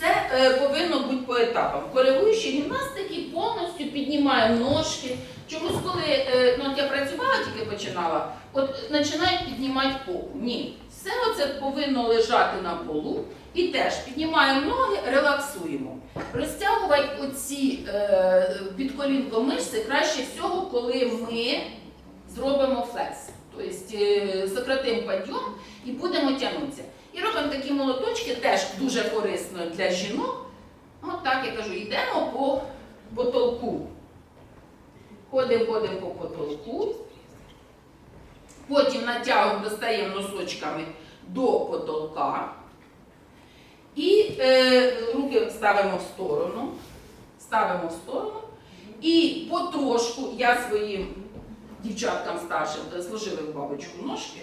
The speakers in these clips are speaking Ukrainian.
Це е, повинно бути по етапам. Коригуючи гімнастики, повністю піднімаємо ножки. Чомусь, коли е, ну, от я працювала, тільки починала, от починають піднімати попу. Ні. Все це повинно лежати на полу. І теж піднімаємо ноги, релаксуємо. Розтягувати оці е, під колінко мишці краще всього, коли ми зробимо флекс. Тобто е, сократимо підйом і будемо тягнутися. Робимо такі молоточки, теж дуже корисно для жінок. От так я кажу, йдемо по потолку. Ходимо, ходимо по потолку. Потім натягуємо, достаємо носочками до потолка. І е, руки ставимо в сторону. Ставимо в сторону. І потрошку я своїм дівчаткам старшим е, в бабочку ножки.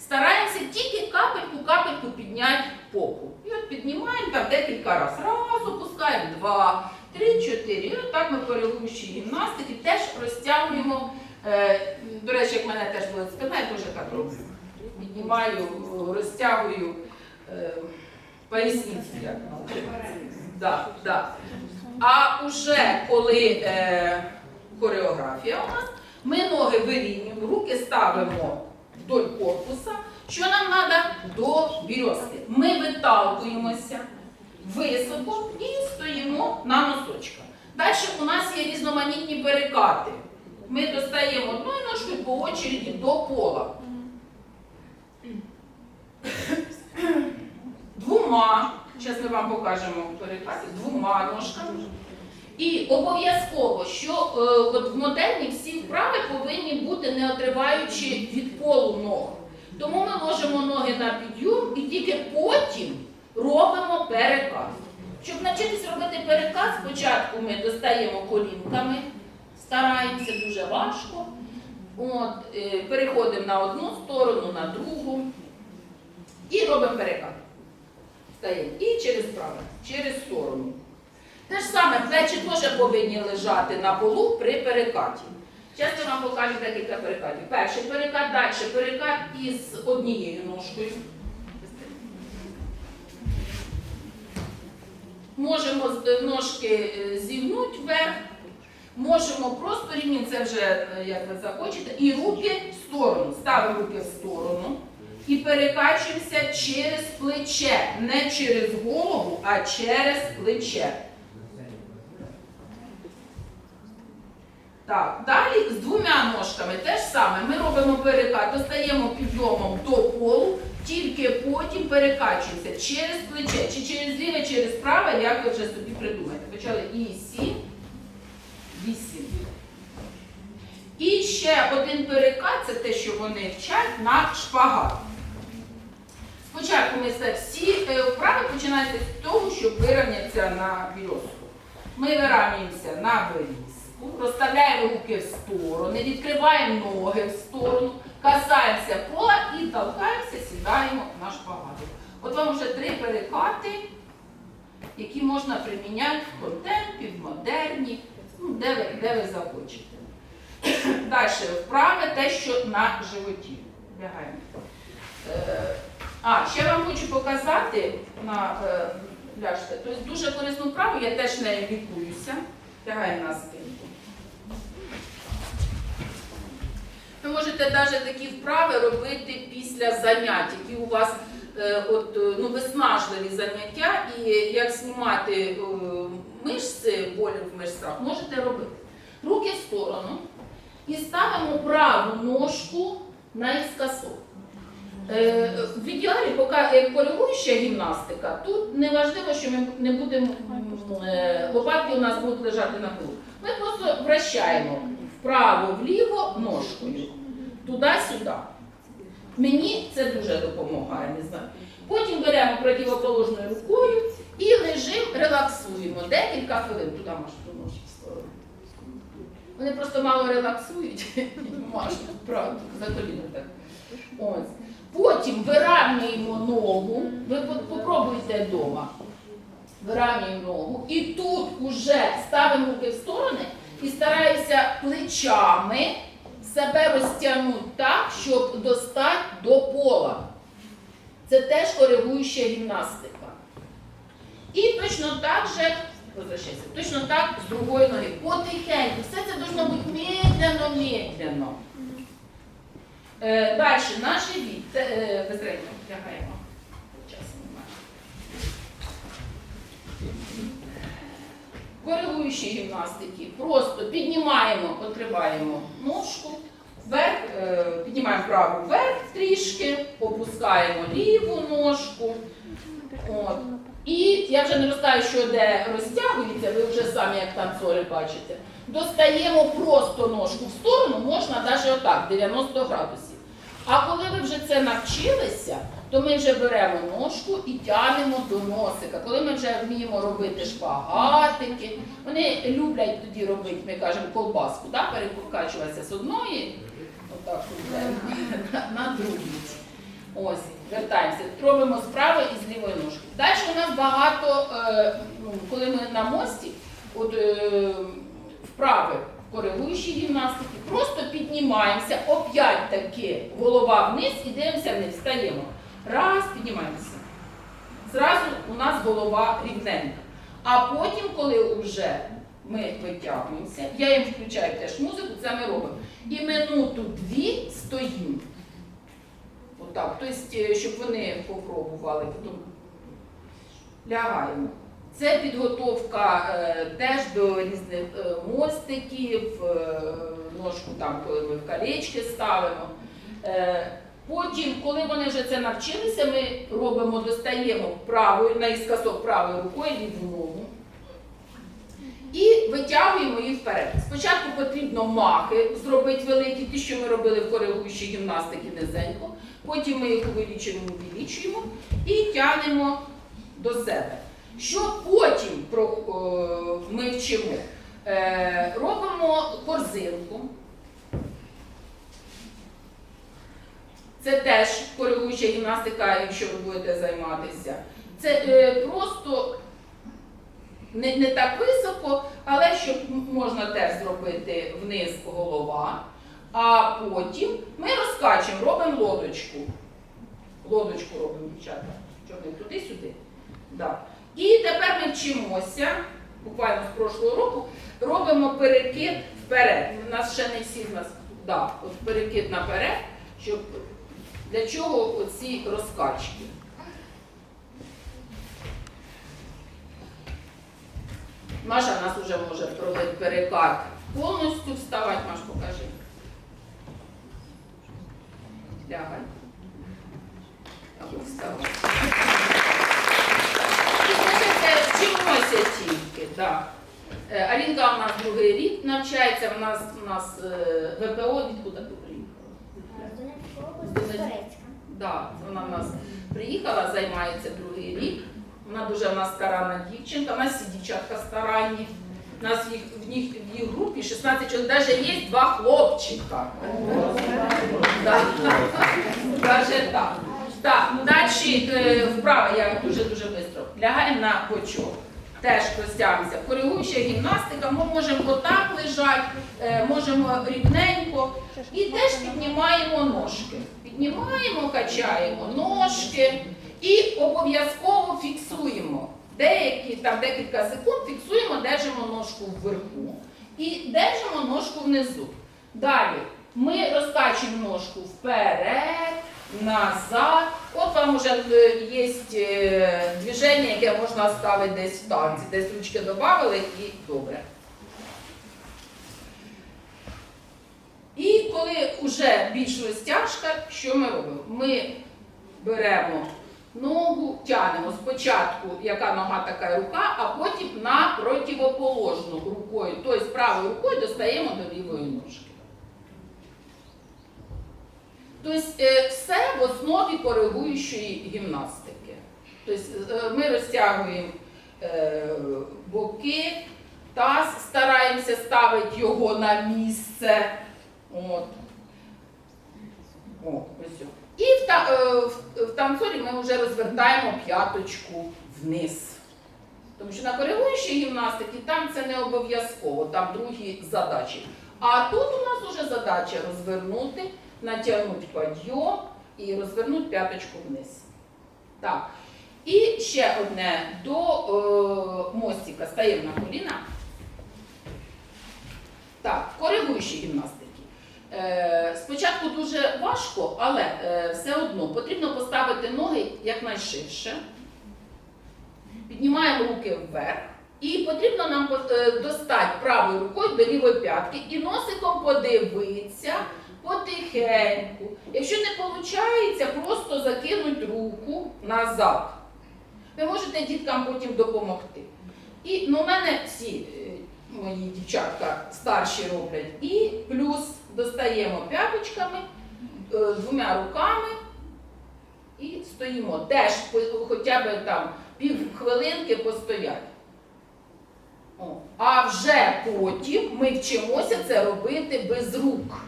Стараємося тільки капельку-капельку підняти попу. І от піднімаємо там декілька разів. Раз, опускаємо, два, три, чотири. І отак ми коригуючи гімнастики теж розтягуємо. Е, до речі, як мене теж була спина, я теж так роблю. Піднімаю, розтягую е, поясницю. Да, да. А уже коли е, хореографія у нас, ми ноги вирівнюємо, руки ставимо вдоль корпуса. Що нам треба до березки? Ми виталкуємося високо і стоїмо на носочках. Далі у нас є різноманітні перекати. Ми достаємо одною ножкою по очереді до пола. Двома, зараз ми вам покажемо перекати, двома ножками. І обов'язково, що е, от в модельні всі вправи повинні бути не отриваючи від полу ног. Тому ми ложимо ноги на підйом і тільки потім робимо перекат. Щоб навчитись робити перекат, спочатку ми достаємо колінками, стараємося дуже важко. От, е, переходимо на одну сторону, на другу і робимо перекат. Встаємо. І через праве, через сторону. Те ж саме, плечі теж повинні лежати на полу при перекаті. Я вам покажу декілька перекатів. Перший перекат, далі перекат із однією ножкою. Можемо ножки е, зігнути вверх, можемо просто рівні, це вже е, як ви захочете, і руки в сторону. Ставимо руки в сторону і перекачуємося через плече. Не через голову, а через плече. Так, далі з двома ножками те ж саме. Ми робимо перекат, достаємо підйомом до полу, тільки потім перекачуємося через плече, чи через ліве, через праве, як ви вже собі придумаєте. Почали і сім, вісім. І ще один перекат це те, що вони вчать на шпагат. Спочатку ми все всі е, вправи починаються з того, щоб вирівнятися на бірозку. Ми вирівнюємося на вирізку, розставляємо руки в сторони, відкриваємо ноги в сторону, касаємося пола і толкаємося, сідаємо на шпагат. От вам вже три перекати, які можна приміняти в контемпі, в модерні, ну, де, ви, де ви захочете. Далі вправи те, що на животі. Лягаємо. Е, А, ще вам хочу показати на е, ляжте. Тобто дуже корисну вправу, я теж нею лікуюся. Лягаємо на спинку. Ви можете навіть такі вправи робити після занять, які у вас е, от, е, ну, виснажливі заняття, і як знімати е, мишці, болі в мишцях, можете робити. Руки в сторону і ставимо праву ножку наіскосок. Е, В ідеалі, поки коригуюча гімнастика, тут не важливо, що ми не будемо лопатки у нас будуть лежати на полу. Ми просто вращаємо вправо-вліво ножкою, туди-сюди. Мені це дуже допомагає, не знаю. Потім беремо противоположною рукою і лежимо, релаксуємо декілька хвилин. Туди маш ту ножку сторону. Вони просто мало релаксують, машуть, правда, за коліно так. Ось. Потім виравнюємо ногу. Ви попробуйте вдома. Виравнюємо ногу. І тут уже ставимо руки в сторони і стараюся плечами себе розтягнути так, щоб достати до пола. Це теж коригуюча гімнастика. І точно так же, точно так з другої ноги. Потихеньку. Все це должно бути медленно, медленно. Е, далі, наш живіт. Це, е, безрейно втягаємо. Часу немає. Коригуючі гімнастики. Просто піднімаємо, відкриваємо ножку, вверх, е, піднімаємо праву вверх трішки, опускаємо ліву ножку. От. І я вже не розкажу, що де розтягується, ви вже самі як танцори бачите. Достаємо просто ножку в сторону, можна навіть отак, 90 градусів. А коли ви вже це навчилися, то ми вже беремо ножку і тягнемо до носика. Коли ми вже вміємо робити шпагатики, вони люблять тоді робити, ми кажемо, колбаску, да? перекачуватися з одної, отак, на, на другу. Ось, вертаємося. Робимо з правої і з лівої ножки. Далі у нас багато, е, ну, коли ми на мості, от е, вправи коригуючі гімнастики, просто піднімаємося, оп'ять таки голова вниз і дивимося вниз. Встаємо. Раз, піднімаємося. Зразу у нас голова рівненька. А потім, коли вже ми витягуємося, я їм включаю теж музику, це ми робимо. І минуту-дві стоїмо. Отак. Тобто, щоб вони попробували, потім лягаємо. Це підготовка е, теж до різних е, мостиків, е, ножку там, коли ми в колечки ставимо. Е, потім, коли вони вже це навчилися, ми робимо, достаємо правою, наїскосок правою рукою ліву ногу. І витягуємо її вперед. Спочатку потрібно махи зробити великі, ті, що ми робили в коригуючій гімнастики низенько. Потім ми їх увеличуємо, увеличуємо і тягнемо до себе. Що потім ми вчимо? Е, робимо корзинку. Це теж коригуюча гімнастика, якщо ви будете займатися. Це е, просто не, не так високо, але щоб можна теж зробити вниз голова. А потім ми розкачуємо, робимо лодочку. Лодочку робимо, дівчата. Чорний туди-сюди. Да. І тепер ми вчимося, буквально з прошлого року, робимо перекид вперед. У нас ще не всі в нас да, от перекид наперед, щоб для чого оці розкачки. Маша в нас вже може робити перекат. Повністю вставати, Маш, покажи. Лягай. Або вставай. Вчимося тільки, так. Е, Алінка у нас другий рік навчається, у нас, у нас е, ВПО, відкуди приїхала? Да, вона в нас приїхала, займається другий рік. Вона дуже в нас старанна дівчинка, у нас всі дівчатка старанні. У нас їх, в, них, в їх групі 16 чоловік, навіть є два хлопчика. Да. Так. Так, далі е, вправа, я дуже-дуже швидко. Лягаємо на бочок. Теж розтягнемося. Коригуюча гімнастика, ми можемо отак лежати, е, можемо рівненько. І теж піднімаємо ножки. Піднімаємо, качаємо ножки і обов'язково фіксуємо. Деякі там декілька секунд фіксуємо, держимо ножку вверху і держимо ножку внизу. Далі ми розкачуємо ножку вперед, назад. От вам вже є движення, яке можна ставити десь в танці, десь ручки додали і добре. І коли вже більш розтяжка, що ми робимо? Ми беремо ногу, тянемо спочатку, яка нога, така рука, а потім на противоположну рукою, тобто правою рукою достаємо до лівої ножки. Тобто е, все в основі коригуючої гімнастики. Тобто е, ми розтягуємо е, боки, таз, стараємося ставити його на місце. От. О, ось. І в, та, е, в, в танцорі ми вже розвертаємо п'яточку вниз. Тому що на коригуючій гімнастиці там це не обов'язково, там другі задачі. А тут у нас вже задача розвернути, натягнути підйом і розвернути п'яточку вниз. Так. І ще одне до е, мостика. Стаємо на коліна. Так, коригуючі гімнастики. Е, спочатку дуже важко, але е, все одно потрібно поставити ноги якнайширше. Піднімаємо руки вверх. І потрібно нам е, достати правою рукою до лівої п'ятки і носиком подивитися потихеньку. Якщо не виходить, просто закинуть руку назад. Ви можете діткам потім допомогти. І ну, у мене всі мої дівчатка старші роблять. І плюс достаємо п'яточками, е, двома руками і стоїмо. Теж хоча б там пів хвилинки постоять. О. А вже потім ми вчимося це робити без рук.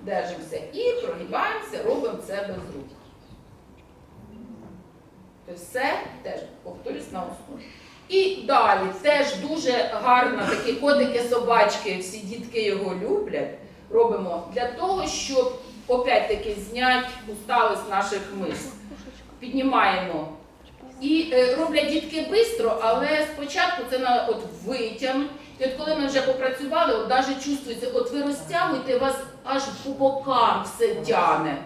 Держимося і прогибаємося, робимо це без рук. Тобто все теж повторюсь на основі. І далі теж дуже гарно такі котики собачки, всі дітки його люблять. Робимо для того, щоб опять-таки зняти усталость наших мишць. Піднімаємо. І е, роблять дітки швидко, але спочатку це на от витягнуть. І от коли ми вже попрацювали, от навіть чувствується, от ви розтягуєте, вас аж по бокам все тяне.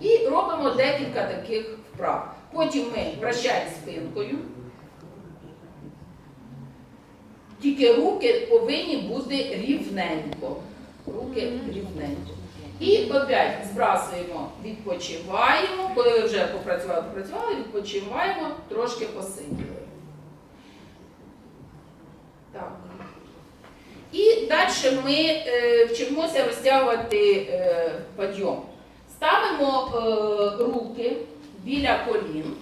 І робимо декілька таких вправ. Потім ми вращаємо спинкою. Тільки руки повинні бути рівненько. Руки рівненько. І опять збрасуємо, відпочиваємо. Коли ви вже попрацювали, попрацювали, відпочиваємо, трошки посиділи. Так. І далі ми е, вчимося розтягувати е, підйом. Ставимо е, руки біля колін.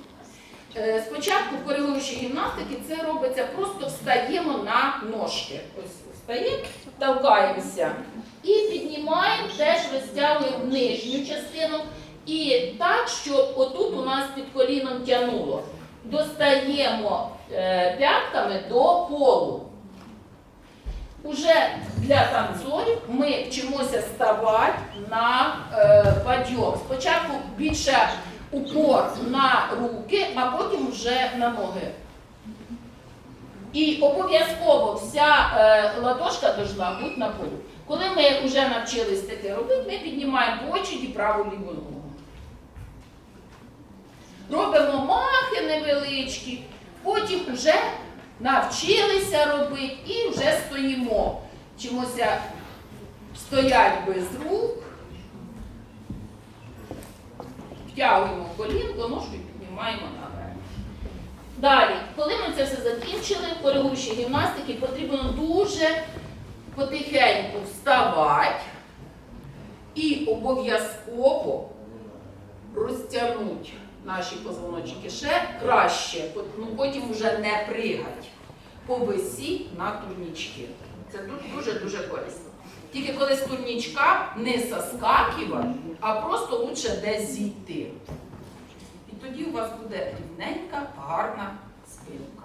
Е, Спочатку в коригуючій гімнастики це робиться, просто встаємо на ножки. Ось встаємо, толкаємося і піднімаємо, теж розтягуємо нижню частину. І так, щоб отут у нас під коліном тянуло. Достаємо е, п'ятками до полу. Уже для танцорів ми вчимося ставати на е, підйом. Спочатку більше упор на руки, а потім вже на ноги. І обов'язково вся е, ладошка должна бути на полу. Коли ми вже навчились таке робити, ми піднімаємо очі праву ліву ногу. Робимо махи невеличкі, потім вже навчилися робити і вже стоїмо. Вчимося стоять без рук. Втягуємо колінко, ножку і піднімаємо наверх. Далі, коли ми це все закінчили, коригуючі гімнастики, потрібно дуже потихеньку вставати і обов'язково розтягнути наші позвоночники ще краще, ну потім вже не пригать. Повисіть на турнічки. Це дуже-дуже корисно. Тільки коли з турнічка не соскакувати, а просто лучше десь зійти. І тоді у вас буде рівненька, гарна спинка.